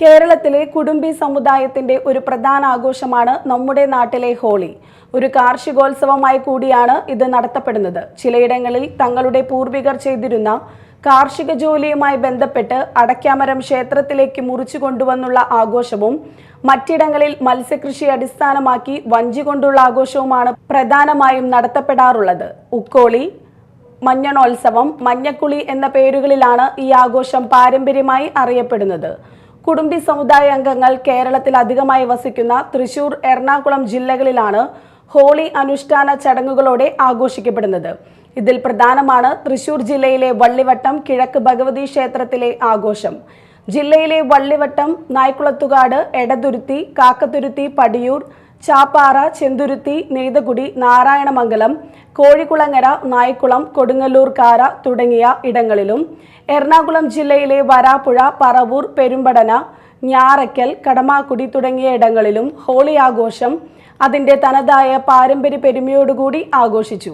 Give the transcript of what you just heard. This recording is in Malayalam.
കേരളത്തിലെ കുടുംബി സമുദായത്തിന്റെ ഒരു പ്രധാന ആഘോഷമാണ് നമ്മുടെ നാട്ടിലെ ഹോളി. ഒരു കാർഷികോത്സവമായി കൂടിയാണ് ഇത് നടത്തപ്പെടുന്നത്. ചിലയിടങ്ങളിൽ തങ്ങളുടെ പൂർവികർ ചെയ്തിരുന്ന കാർഷിക ജോലിയുമായി ബന്ധപ്പെട്ട് അടയ്ക്കാമരം ക്ഷേത്രത്തിലേക്ക് മുറിച്ചു കൊണ്ടുവന്നുള്ള ആഘോഷവും മറ്റിടങ്ങളിൽ മത്സ്യകൃഷി അടിസ്ഥാനമാക്കി വഞ്ചി കൊണ്ടുള്ള ആഘോഷവുമാണ് പ്രധാനമായും നടത്തപ്പെടാറുള്ളത്. ഉക്കോളി മഞ്ഞണോത്സവം മഞ്ഞക്കുളി എന്ന പേരുകളിലാണ് ഈ ആഘോഷം പാരമ്പര്യമായി അറിയപ്പെടുന്നത്. കുടുംബി സമുദായ അംഗങ്ങൾ കേരളത്തിൽ അധികമായി വസിക്കുന്ന തൃശൂർ എറണാകുളം ജില്ലകളിലാണ് ഹോളി അനുഷ്ഠാന ചടങ്ങുകളോടെ ആഘോഷിക്കപ്പെടുന്നത്. ഇതിൽ പ്രധാനമാണ് തൃശൂർ ജില്ലയിലെ വള്ളിവട്ടം കിഴക്ക് ഭഗവതി ക്ഷേത്രത്തിലെ ആഘോഷം. ജില്ലയിലെ വള്ളിവട്ടം നായ്ക്കുളത്തുകാട് എടതുരുത്തി കാക്കത്തുരുത്തി പടിയൂർ ചാപ്പാറ ചെന്തുരുത്തി നെയ്തകുടി നാരായണമംഗലം കോഴിക്കുളങ്ങര നായ്ക്കുളം കൊടുങ്ങല്ലൂർക്കാര തുടങ്ങിയ ഇടങ്ങളിലും എറണാകുളം ജില്ലയിലെ വരാപ്പുഴ പറവൂർ പെരുമ്പടന ഞാറയ്ക്കൽ കടമാക്കുടി തുടങ്ങിയ ഇടങ്ങളിലും ഹോളി ആഘോഷം അതിന്റെ തനതായ പാരമ്പര്യ പെരുമയോടുകൂടി ആഘോഷിച്ചു.